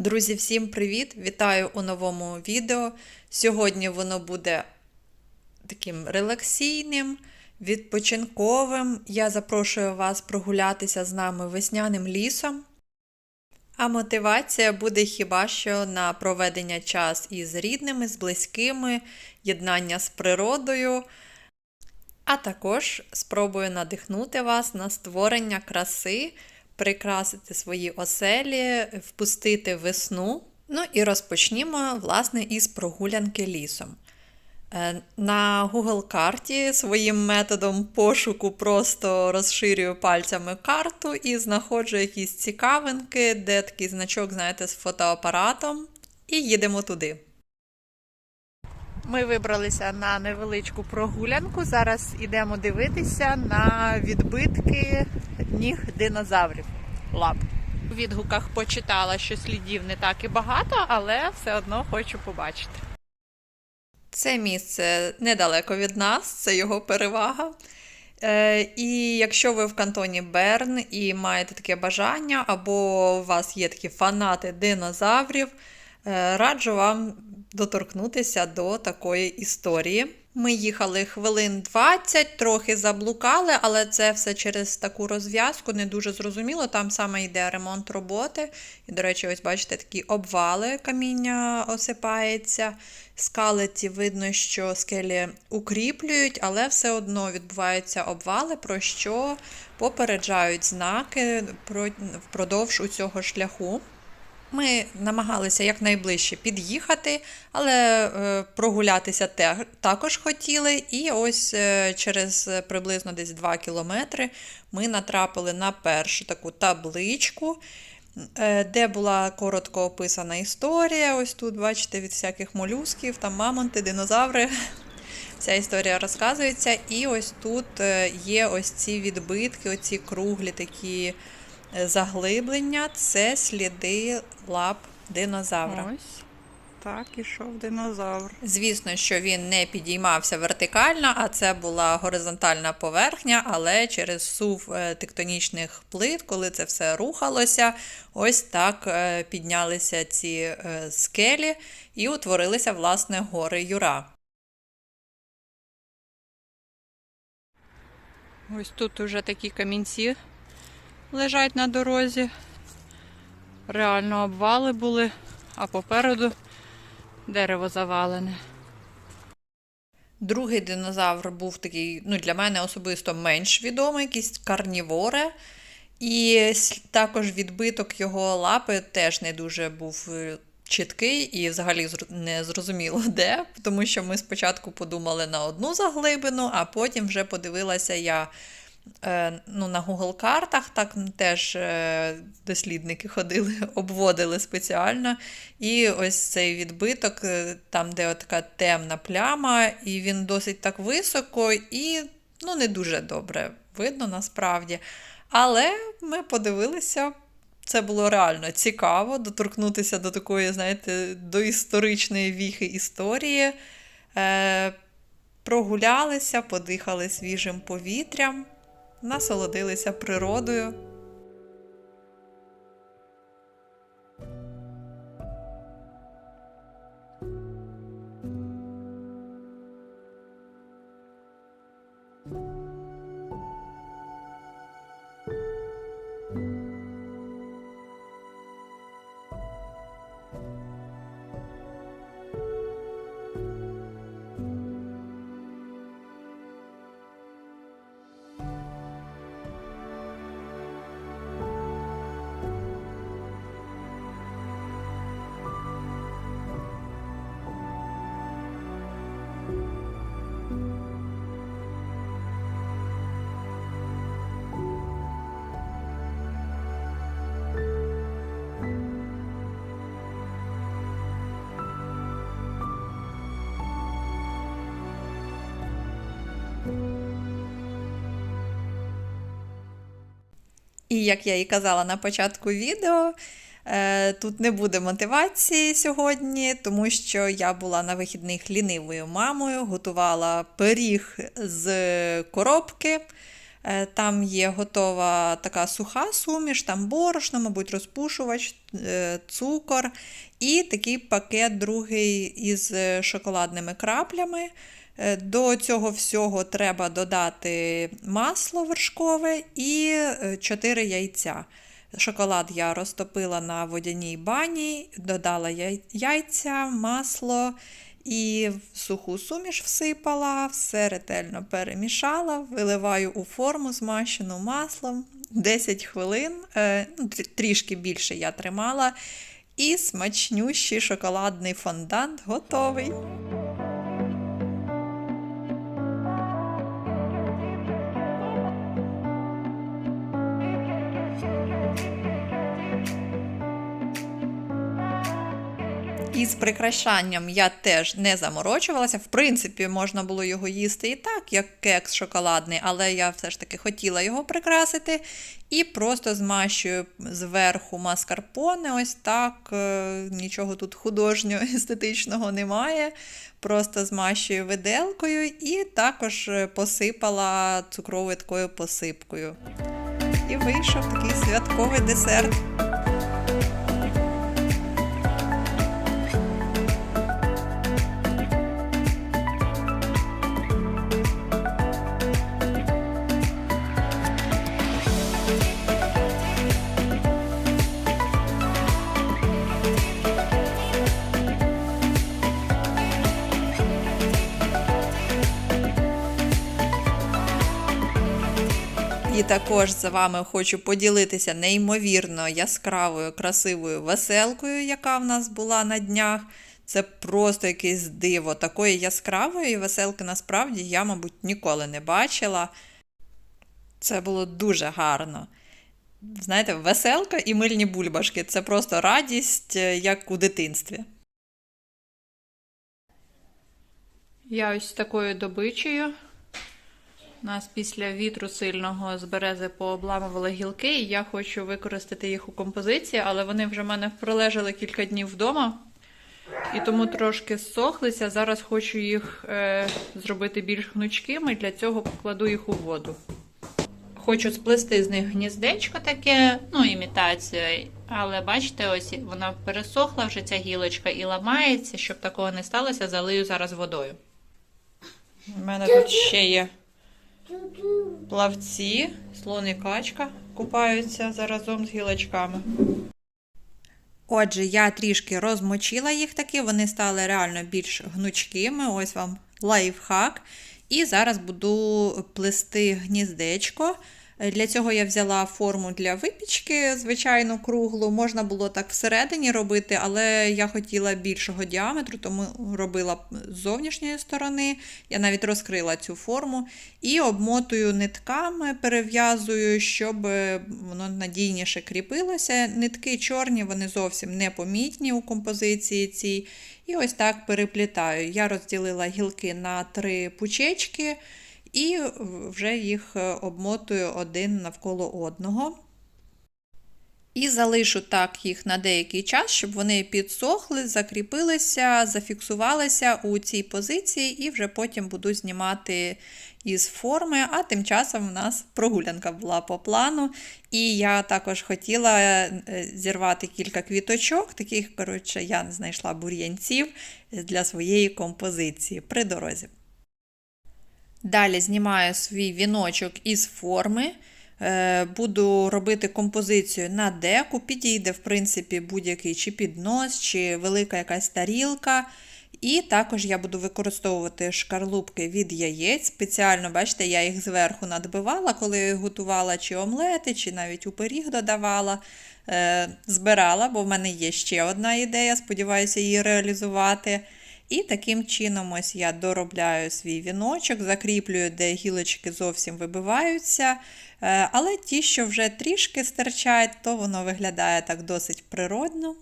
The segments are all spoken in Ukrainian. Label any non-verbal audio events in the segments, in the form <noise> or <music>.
Друзі, всім привіт! Вітаю у новому відео. Сьогодні воно буде таким релаксійним, відпочинковим. Я запрошую вас прогулятися з нами весняним лісом. А мотивація буде хіба що на проведення час із рідними, з близькими, єднання з природою. А також спробую надихнути вас на створення краси, прикрасити свої оселі, впустити весну. Ну і розпочнімо, власне, із прогулянки лісом. Е, На Google карті своїм методом пошуку просто розширюю пальцями карту і знаходжу якісь цікавинки, де такий значок, знаєте, з фотоапаратом, і їдемо туди. Ми вибралися на невеличку прогулянку. Зараз йдемо дивитися на відбитки ніг динозаврів. Лап. У відгуках почитала, що слідів не так і багато, але все одно хочу побачити. Це місце недалеко від нас, це його перевага. Е, і якщо ви в кантоні Берн і маєте таке бажання, або у вас є такі фанати динозаврів, е, раджу вам доторкнутися до такої історії. Ми їхали хвилин 20, трохи заблукали, але це все через таку розв'язку, не дуже зрозуміло. Там саме йде ремонт роботи. І, до речі, ось бачите, такі обвали каміння осипається. Скалиці видно, що скелі укріплюють, але все одно відбуваються обвали, про що попереджають знаки впродовж у цього шляху. Ми намагалися якнайближче під'їхати, але е, прогулятися також хотіли. І ось е, через приблизно десь 2 кілометри ми натрапили на першу таку табличку, е, де була коротко описана історія. Ось тут, бачите, від всяких молюсків, там мамонти, динозаври. <laughs> Вся історія розказується. І ось тут є ось ці відбитки, оці круглі такі заглиблення це сліди лап динозавра. Ось так ішов динозавр. Звісно, що він не підіймався вертикально, а це була горизонтальна поверхня, але через сув е, тектонічних плит, коли це все рухалося, ось так е, піднялися ці е, скелі і утворилися, власне, гори Юра. Ось тут уже такі камінці лежать на дорозі. Реально обвали були, а попереду дерево завалене. Другий динозавр був такий, ну, для мене особисто менш відомий, якийсь карніворе. І також відбиток його лапи теж не дуже був е, чіткий і взагалі не зрозуміло де, тому що ми спочатку подумали на одну заглибину, а потім вже подивилася я ну, На Google картах так теж е, дослідники ходили, <laughs> обводили спеціально. І ось цей відбиток, е, там, де така темна пляма, і він досить так високо і ну, не дуже добре видно насправді. Але ми подивилися. Це було реально цікаво доторкнутися до такої, знаєте, до історичної віхи історії. Е, Прогулялися, подихали свіжим повітрям насолодилися природою. І як я і казала на початку відео, е, тут не буде мотивації сьогодні, тому що я була на вихідних лінивою мамою, готувала пиріг з коробки. Е, Там є готова така суха суміш, там борошно, мабуть, розпушувач, е, цукор і такий пакет другий із шоколадними краплями. Е, До цього всього треба додати масло вершкове і 4 яйця. Шоколад я розтопила на водяній бані, додала яйця, масло і в суху суміш всипала, все ретельно перемішала, виливаю у форму, змащену маслом. 10 хвилин, е, ну, трі- трішки більше я тримала, і смачнющий шоколадний фондант готовий. Прикрашанням я теж не заморочувалася. В принципі, можна було його їсти і так, як кекс шоколадний, але я все ж таки хотіла його прикрасити і просто змащую зверху маскарпоне. Ось так. е, Нічого тут художнього <laughs> естетичного немає. Просто змащую виделкою і також е, посипала цукровою такою посипкою. І вийшов такий святковий десерт. Також з вами хочу поділитися неймовірно яскравою, красивою веселкою, яка в нас була на днях. Це просто якесь диво. Такої яскравої веселки насправді я, мабуть, ніколи не бачила. Це було дуже гарно. Знаєте, веселка і мильні бульбашки це просто радість, е, як у дитинстві. Я ось такою добичею. Нас після вітру сильного з берези пообламували гілки, і я хочу використати їх у композиції, але вони вже в мене пролежали кілька днів вдома. І тому трошки зсохлися. Зараз хочу їх е, зробити більш гнучкими, для цього покладу їх у воду. Хочу сплести з них гніздечко таке, ну, імітація. Але бачите, ось вона пересохла вже ця гілочка і ламається. Щоб такого не сталося, залию зараз водою. У мене тут ще є плавці, слон і качка купаються заразом з гілочками. Отже, я трішки розмочила їх таки, вони стали реально більш гнучкими. Ось вам лайфхак. І зараз буду плести гніздечко. Для цього я взяла форму для випічки, звичайно, круглу. Можна було так всередині робити, але я хотіла більшого діаметру, тому робила з зовнішньої сторони. Я навіть розкрила цю форму і обмотую нитками, перев'язую, щоб е, воно надійніше кріпилося. Нитки чорні, вони зовсім непомітні у композиції цій. І ось так переплітаю. Я розділила гілки на три пучечки. І вже їх е, обмотую один навколо одного. І залишу так їх на деякий час, щоб вони підсохли, закріпилися, зафіксувалися у цій позиції, і вже потім буду знімати із форми. А тим часом в нас прогулянка була по плану. І я також хотіла е, зірвати кілька квіточок, таких, коротше, я знайшла бур'янців для своєї композиції при дорозі. Далі знімаю свій віночок із форми. Е, Буду робити композицію на деку. Підійде, в принципі, будь-який чи піднос, чи велика якась тарілка. І також я буду використовувати шкарлупки від яєць. Спеціально, бачите, я їх зверху надбивала, коли готувала чи омлети, чи навіть у пиріг додавала. Е, Збирала, бо в мене є ще одна ідея, сподіваюся її реалізувати. І таким чином ось я доробляю свій віночок, закріплюю, де гілочки зовсім вибиваються. Е, Але ті, що вже трішки стирчать, то воно виглядає так досить природно.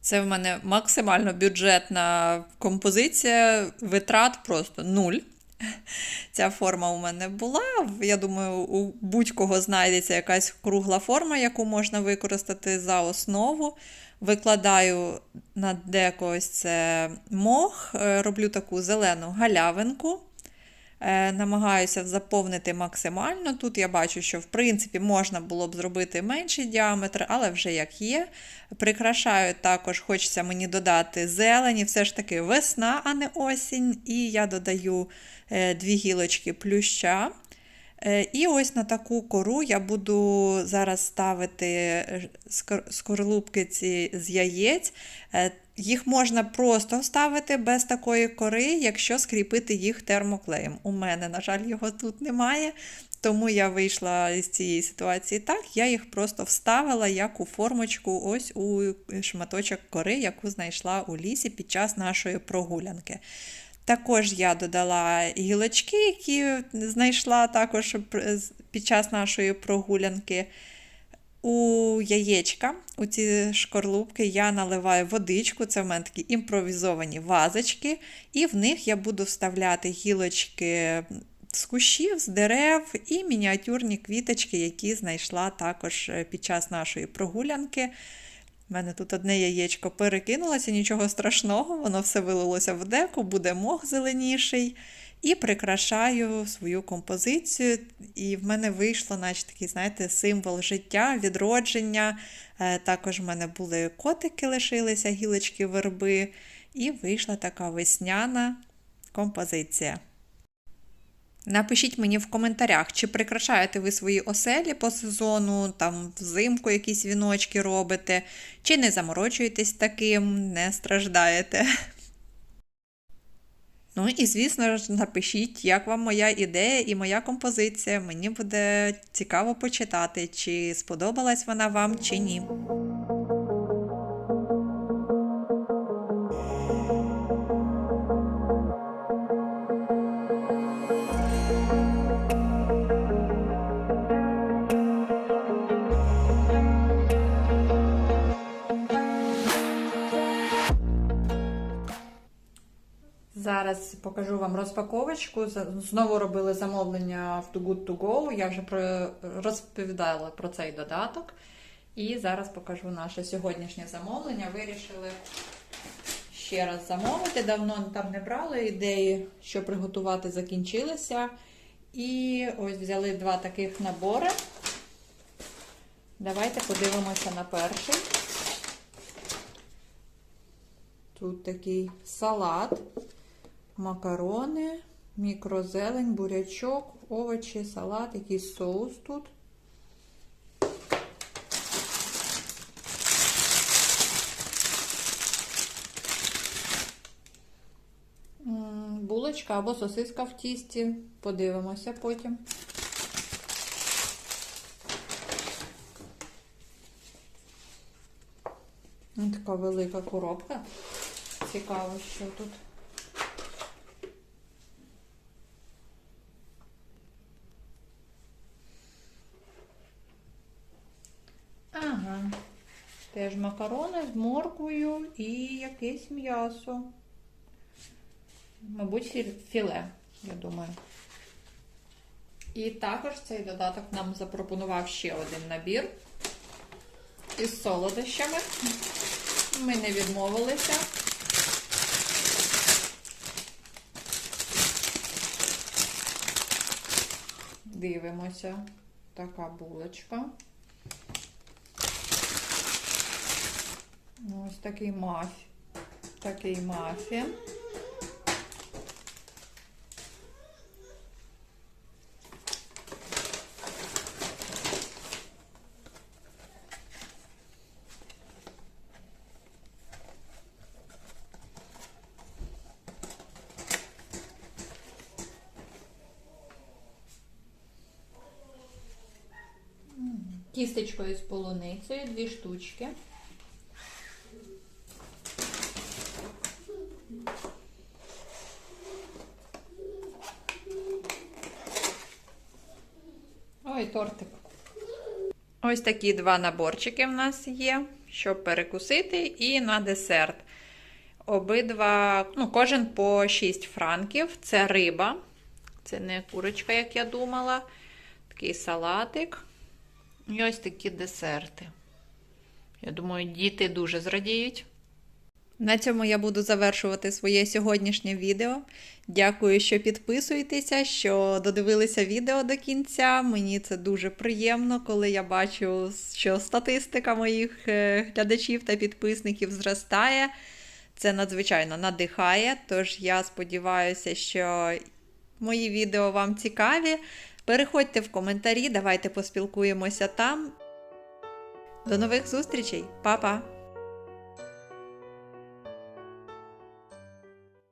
Це в мене максимально бюджетна композиція, витрат просто нуль. Ця форма у мене була. Я думаю, у будь-кого знайдеться якась кругла форма, яку можна використати за основу. Викладаю на деко це мох, е, роблю таку зелену галявинку. Е, намагаюся заповнити максимально. Тут я бачу, що в принципі можна було б зробити менший діаметр, але вже як є. Прикрашаю також, хочеться мені додати зелені, все ж таки весна, а не осінь. І я додаю е, дві гілочки плюща. Е, І ось на таку кору я буду зараз ставити е, скор- скорлупки ці з яєць. Е, Їх можна просто ставити без такої кори, якщо скріпити їх термоклеєм. У мене, на жаль, його тут немає, тому я вийшла із цієї ситуації так. Я їх просто вставила як у формочку, ось у шматочок кори, яку знайшла у лісі під час нашої прогулянки. Також я додала гілочки, які знайшла також під час нашої прогулянки. У яєчка, у ці шкорлупки я наливаю водичку, це в мене такі імпровізовані вазочки, і в них я буду вставляти гілочки з кущів, з дерев і мініатюрні квіточки, які знайшла також е, під час нашої прогулянки. У мене тут одне яєчко перекинулося, нічого страшного, воно все вилилося в деку, буде мох зеленіший. І прикрашаю свою композицію. І в мене вийшло, наче такий, знаєте, символ життя, відродження. Е, Також в мене були котики, лишилися, гілочки верби. І вийшла така весняна композиція. Напишіть мені в коментарях, чи прикрашаєте ви свої оселі по сезону, там взимку якісь віночки робите, чи не заморочуєтесь таким, не страждаєте. <laughs> Ну і, звісно ж, напишіть, як вам моя ідея і моя композиція. Мені буде цікаво почитати, чи сподобалась вона вам, чи ні. Зараз покажу вам розпаковочку. Знову робили замовлення в Too Good To Go. Я вже розповідала про цей додаток. І зараз покажу наше сьогоднішнє замовлення. Вирішили ще раз замовити. Давно там не брали ідеї, що приготувати, закінчилися. І ось взяли два таких набори. Давайте подивимося на перший. Тут такий салат, макарони, мікрозелень, бурячок, овочі, салат, якийсь соус тут. М, або сосиска в тісті. Подивимося потім. Ось Така велика коробка. Цікаво, що тут. Ага. Теж макарони з морквою і якесь м'ясо. Мабуть, філе, я думаю. І також цей додаток нам запропонував ще один набір із солодощами. Ми не відмовилися. Дивимося. Така булочка. Ось такий маф. Такий мафін. Кістечкою з полуницею, дві штучки. Ой, тортик. Ось такі два наборчики в нас є, щоб перекусити, і на десерт. Обидва, ну, кожен по 6 франків. Це риба. Це не курочка, як я думала. Такий салатик. І ось такі десерти. Я думаю, діти дуже зрадіють. На цьому я буду завершувати своє сьогоднішнє відео. Дякую, що підписуєтеся, що додивилися відео до кінця. Мені це дуже приємно, коли я бачу, що статистика моїх е, глядачів та підписників зростає. Це надзвичайно надихає. Тож я сподіваюся, що мої відео вам цікаві. Переходьте в коментарі, давайте поспілкуємося там. До нових зустрічей, Па-па!